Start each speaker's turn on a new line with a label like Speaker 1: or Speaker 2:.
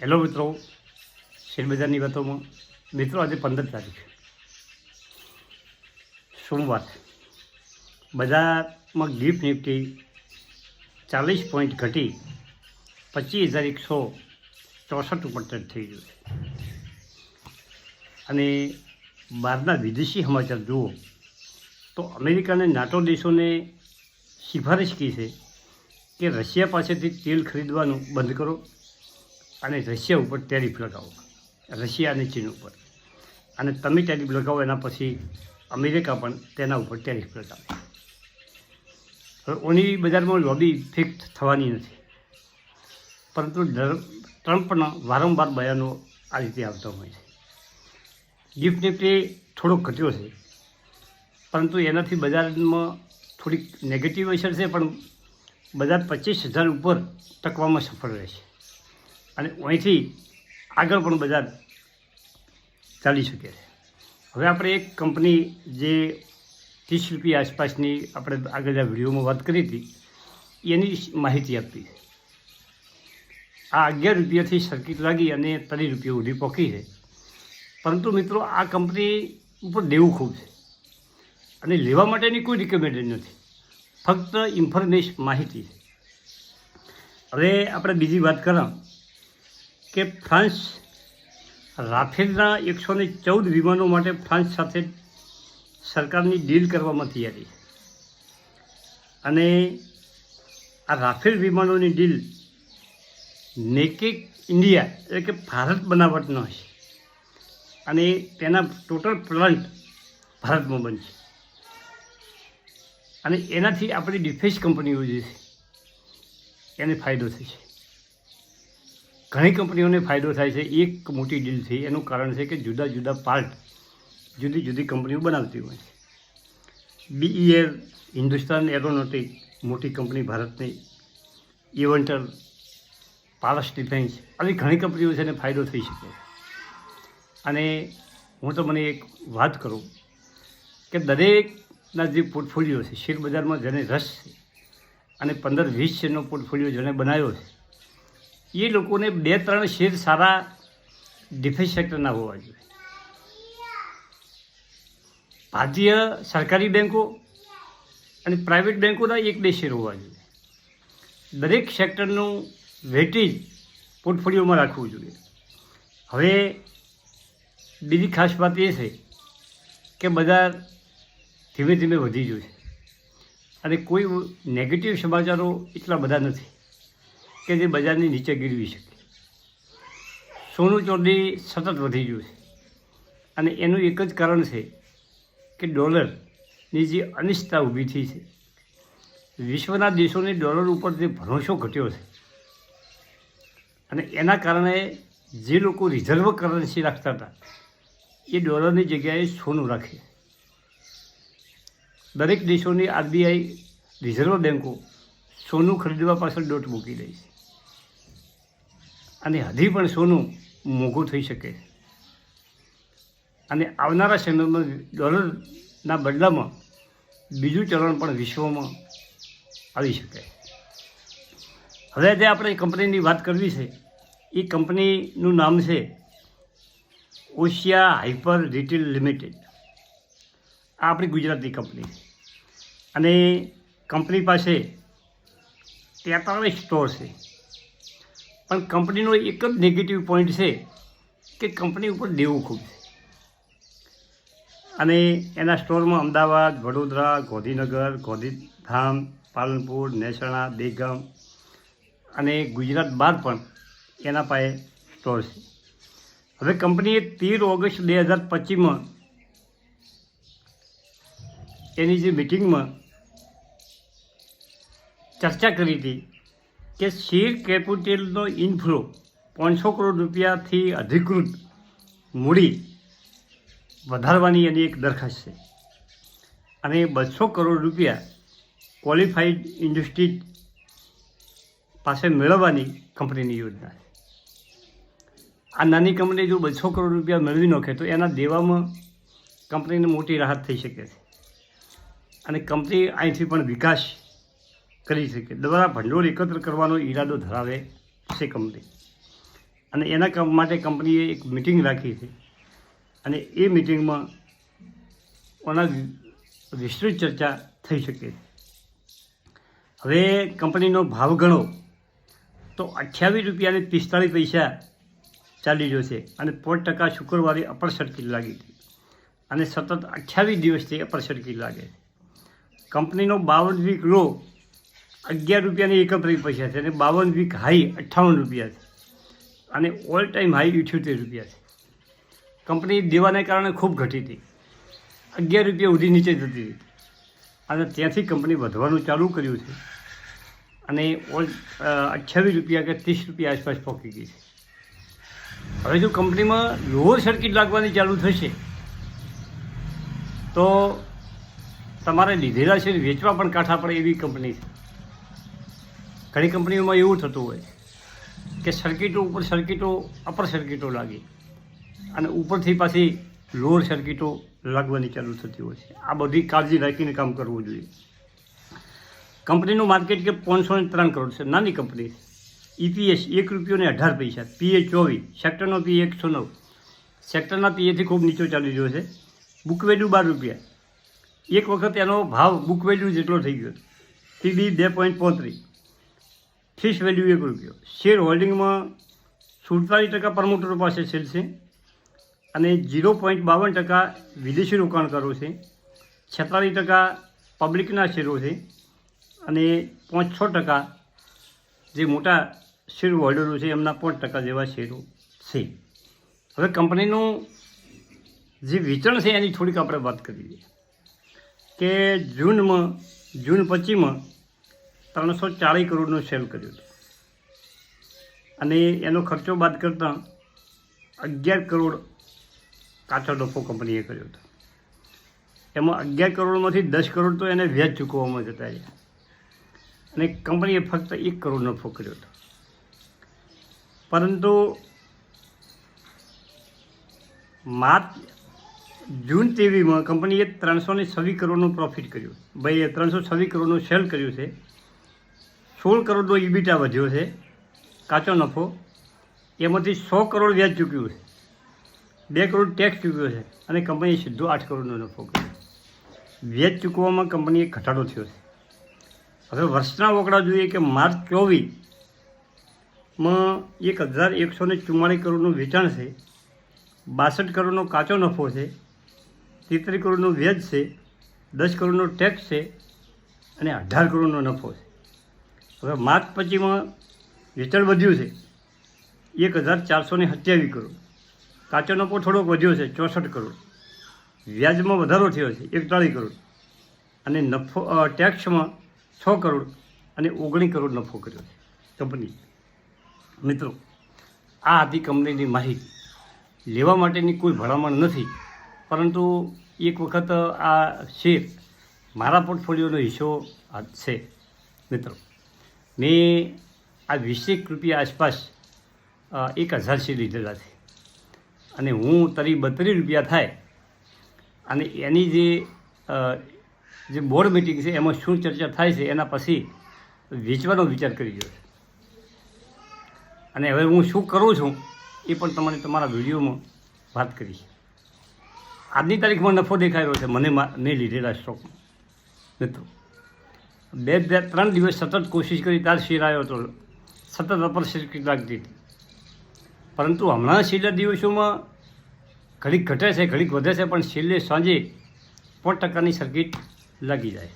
Speaker 1: Hello મિત્રો શેરબજારની વાતોમાં. મિત્રો, આજે પંદર તારીખ. સોમવાર. બજારમાં ગિફ્ટ નિફ્ટી ચાલીસ પોઈન્ટ ઘટી પચીસ હજાર એકસો ચોસઠ ઉપર ટચ થઈ ગયું અને બહારના વિદેશી સમાચાર જુઓ, તો અમેરિકાને નાટો દેશોને સિફારિશ કી છે કે રશિયા પાસેથી તેલ ખરીદવાનું બંધ કરો. અને રશિયા ઉપર ટેરિફ લગાવો રશિયા અને ચીન ઉપર. અને તમે ટેરિફ લગાવો એના પછી અમેરિકા પણ તેના ઉપર ટેરિફ લગાવે હવે ઓની બજારમાં લોબી ફિક્સ થવાની નથી. પરંતુ ટ્રમ્પના વારંવાર બયાનો આ રીતે આવતા હોય છે. ગિફ્ટ નિફ્ટી થોડોક ઘટ્યો છે. પરંતુ એનાથી બજારમાં થોડીક નેગેટિવ અસર છે, પણ બજાર પચીસ હજાર ઉપર ટકવામાં સફળ રહેશે. અને અહીંથી આગળ પણ બજાર ચાલી શકે છે. હવે આપણે એક કંપની જે ત્રીસ રૂપિયા આસપાસની આપણે આગળ વિડીયોમાં વાત કરી હતી, એની માહિતી આપી છે. આ અગિયાર રૂપિયાથી સર્કિટ લાગી અને ત્રીસ રૂપિયા સુધી પહોંચી છે. પરંતુ મિત્રો, આ કંપની ઉપર દેવું ખૂબ છે. અને લેવા માટેની કોઈ રિકમેન્ડેડ નથી. ફક્ત ઇન્ફોર્મેશ માહિતી છે. હવે આપણે બીજી વાત કરા કે ફ્રાન્સ રાફેલના એકસો ને ચૌદ વિમાનો માટે ફ્રાન્સ સાથે સરકારની ડીલ કરવામાં તૈયારી છે અને આ રાફેલ વિમાનોની ડીલ નેકેક ઇન્ડિયા એટલે કે ભારત બનાવટનો હશે. અને તેના ટોટલ પ્લાન્ટ ભારતમાં બનશે. અને એનાથી આપણી ડિફેન્સ કંપનીઓ જે છે, એને ફાયદો થશે. ઘણી કંપનીઓને ફાયદો થાય છે. એક મોટી ડીલ થઈ એનું કારણ છે કે જુદા જુદા પાર્ટ જુદી જુદી કંપનીઓ બનાવતી હોય છે. બીઈએર હિન્દુસ્તાન એરોનોટિક મોટી કંપની ભારતની ઇવન્ટર પારસ ડિફેન્સ આવી ઘણી કંપનીઓ છે એને ફાયદો થઈ શકે અને હું તમને એક વાત કરું કે દરેકના જે પોર્ટફોલિયો છે શેર બજારમાં જેને રસ છે અને પંદર વીસ શેરનો પોર્ટફોલિયો જેણે બનાવ્યો છે એ લોકોને બે, ત્રણ શેર સારા ડિફેન્સ સેક્ટરના હોવા જોઈએ. ભારતીય સરકારી બેન્કો અને પ્રાઇવેટ બેન્કોના એક બે શેર હોવા જોઈએ. દરેક સેક્ટરનું વેટેજ પોર્ટફોલિયોમાં રાખવું જોઈએ. હવે બીજી ખાસ વાત એ છે કે બજાર ધીમે ધીમે વધી ગયું અને કોઈ નેગેટિવ સમાચારો એટલા બધા નથી. કે જે બજારની નીચે ગીરવી શકે સોનું ચોંડી સતત વધી ગયું છે. અને એનું એક જ કારણ છે કે ડોલરની જે અનિશ્ચિતતા ઊભી થઈ છે. વિશ્વના દેશોને ડોલર ઉપર જે ભરોસો ઘટ્યો છે. અને એના કારણે જે લોકો રિઝર્વ કરન્સી રાખતા હતા, એ ડોલરની જગ્યાએ સોનું રાખે. દરેક દેશોની આરબીઆઈ રિઝર્વ બેન્કો સોનું ખરીદવા પાછળ દોટ મૂકી દે છે. અને હજી પણ સોનું મોંઘું થઈ શકે. અને આવનારા સમયમાં ડોલરના બદલામાં બીજું ચલણ પણ વિશ્વમાં આવી શકે. હવે જે આપણે કંપનીની વાત કરવી છે, એ કંપનીનું નામ છે ઓશિયા હાઇપર રિટેલ લિમિટેડ. આ આપણી ગુજરાતી કંપની. અને કંપની પાસે તેતાળીસ સ્ટોર છે. પણ કંપનીનો એક જ નેગેટિવ પોઈન્ટ છે કે કંપની ઉપર દેવું ખૂબ છે. અને એના સ્ટોરમાં અમદાવાદ, વડોદરા, ગાંધીનગર, ગાંધીધામ, પાલનપુર, મહેસાણા, બેગામ અને ગુજરાત બહાર પણ એના પાસે સ્ટોર છે. હવે કંપનીએ તેર ઓગસ્ટ બે હજાર પચીસમાં એની જે મિટિંગમાં ચર્ચા કરી હતી કે શેર કેપિટલનો ઇનફ્લો પાંચસો કરોડ રૂપિયાથી અધિકૃત મૂડી વધારવાની એની એક દરખાસ્ત છે. અને બસો કરોડ રૂપિયા ક્વોલિફાઈડ ઇન્ડસ્ટ્રી પાસે મેળવવાની કંપનીની યોજના છે. આ નાની કંપની જો બસો કરોડ રૂપિયા મેળવી નાખે તો એના દેવામાં કંપનીને મોટી રાહત થઈ શકે છે. અને કંપની અહીંથી પણ વિકાસ કરી શકે. દ્વારા ભંડોળ એકત્ર કરવાનો ઈરાદો ધરાવે છે કંપની. અને એના માટે કંપનીએ એક મિટિંગ રાખી છે. અને એ મિટિંગમાં ઓના વિસ્તૃત ચર્ચા થઈ શકે છે. હવે કંપનીનો ભાવ ગણો, તો અઠ્યાવીસ રૂપિયાને પિસ્તાળીસ પૈસા ચાલી રહ્યો છે. અને પોચ ટકા શુક્રવારે અપર સર્કિટ લાગી હતી. અને સતત અઠ્યાવીસ દિવસથી અપર સર્કિટ લાગે છે. કંપનીનો બાવન વીક લો અગિયાર રૂપિયાની એકત્રીસ પૈસા છે અને બાવન વીક હાઈ અઠ્ઠાવન રૂપિયા છે. અને ઓલ ટાઈમ હાઈ ઇઠ્યોતેર રૂપિયા છે. કંપની દેવાને કારણે ખૂબ ઘટી હતી. અગિયાર રૂપિયા સુધી નીચે જતી હતી. અને ત્યાંથી કંપની વધવાનું ચાલુ કર્યું છે. અને ઓલ અઠ્યાવીસ રૂપિયા કે ત્રીસ રૂપિયા આસપાસ પહોંચી ગઈ છે. હવે જો કંપનીમાં લોઅર સર્કિટ લાગવાની ચાલુ થશે, તો તમારે લીધેલા છે વેચવા પણ કાંઠા પડે એવી કંપની છે. ઘણી કંપનીઓમાં એવું થતું હોય કે સર્કિટો ઉપર સર્કિટો, અપર સર્કિટો લાગી અને ઉપરથી પાછી લોઅર સર્કિટો લાગવાની ચાલુ થતી હોય છે. આ બધી કાળજી રાખીને કામ કરવું જોઈએ. કંપનીનું માર્કેટ કે પાંચસો ને ત્રણ કરોડ છે. નાની કંપની ઈપીએસ એક રૂપિયો ને અઢાર પૈસા. પીએ ચોવીસ. સેક્ટરનો પી એકસો નવ. સેક્ટરના પીએથી ખૂબ નીચો ચાલી રહ્યો છે. બુક વેલ્યુ બાર રૂપિયા. એક વખત એનો ભાવ બુક વેલ્યુ જેટલો થઈ ગયો. પીબી બે પોઈન્ટ પોત્રીસ. ફિશ વેલ્યુ એક રૂપિયો. શેર હોલ્ડિંગમાં સુડતાલીસ ટકા પ્રમોટરો પાસે શેર છે અને ઝીરો પોઈન્ટ બાવન ટકા વિદેશી રોકાણકારો છે. છેતાલીસ ટકા પબ્લિકના શેરો છે અને પાંચ છ ટકા જે મોટા શેર હોલ્ડરો છે એમના પાંચ ટકા જેવા શેરો છે. હવે કંપનીનું જે વેચાણ છે એની થોડીક આપણે વાત કરીએ કે જૂનમાં, જૂન પચીસમાં ત્રણસો ચાળીસ કરોડનો સેલ કર્યો છે. અને એનો ખર્ચો બાદ કરતાં અગિયાર કરોડ કાચો નફો કંપનીએ કર્યો હતો. એમાં અગિયાર કરોડમાંથી દસ કરોડ તો એને વ્યાજ ચૂકવવામાં જતા રહ્યા અને કંપનીએ ફક્ત એક કરોડ નફો કર્યો હતો. પરંતુ માર્ચ, જૂન તેવીમાં કંપનીએ ત્રણસો ને છવ્વીસ કરોડનું પ્રોફિટ કર્યું. ભાઈ ત્રણસો છવ્વીસ કરોડનું સેલ કર્યું છે. સોળ કરોડનો ઈબીટા વધ્યો છે. કાચો નફો. એમાંથી સો કરોડ વ્યાજ ચૂક્યું છે. બે કરોડ ટેક્સ ચૂક્યો છે અને કંપનીએ સીધો આઠ કરોડનો નફો કર્યો. વ્યાજ ચૂકવવામાં કંપનીએ ઘટાડો થયો છે. હવે વર્ષના વકડા જોઈએ કે માર્ચ ચોવીસમાં એક હજાર એકસો ને ચુમ્માળીસ કરોડનું વેચાણ છે. બાસઠ કરોડનો કાચો નફો છે. તેત્રીસ કરોડનું વ્યાજ છે. દસ કરોડનો ટેક્સ છે. અને અઢાર કરોડનો નફો છે. હવે માર્ચ પછીમાં વેચાણ વધ્યું છે. એક હજાર ચારસો ને સત્યાવીસ કરોડ. કાચો નફો થોડોક વધ્યો છે, ચોસઠ કરોડ. વ્યાજમાં વધારો થયો છે, એકતાળીસ કરોડ. અને નફો ટેક્સમાં છ કરોડ અને ઓગણીસ કરોડ નફો કર્યો છે કંપની મિત્રો, આ હતી કંપનીની માહિતી. લેવા માટેની કોઈ ભલામણ નથી, પરંતુ એક વખત આ શેર મારા પોર્ટફોલિયોનો હિસ્સો છે. મિત્રો મેં આ વીસેક રૂપિયા આસપાસ એક હજાર શેર લીધેલા છે. અને હું તરી બત્રીસ રૂપિયા થાય, અને એની જે જે બોર્ડ મિટિંગ છે, એમાં શું ચર્ચા થાય છે, એના પછી વેચવાનો વિચાર કરી છે. અને હવે હું શું કરું છું, એ પણ તમારે તમારા વિડીયોમાં વાત કરી આજની તારીખમાં નફો દેખાઈ રહ્યો છે, મને મા- લીધેલા સ્ટોકમાં મિત્રો. બે બે ત્રણ દિવસ સતત કોશિશ કરી ત્યારે શેર આવ્યો હતો. સતત અપર સર્કિટ લાગતી પરંતુ હમણાં છેલ્લા દિવસોમાં ઘડીક ઘટે છે, ઘડીક વધે છે, પણ છેલ્લે સાંજે પાંચ ટકાની સર્કિટ લાગી જાય.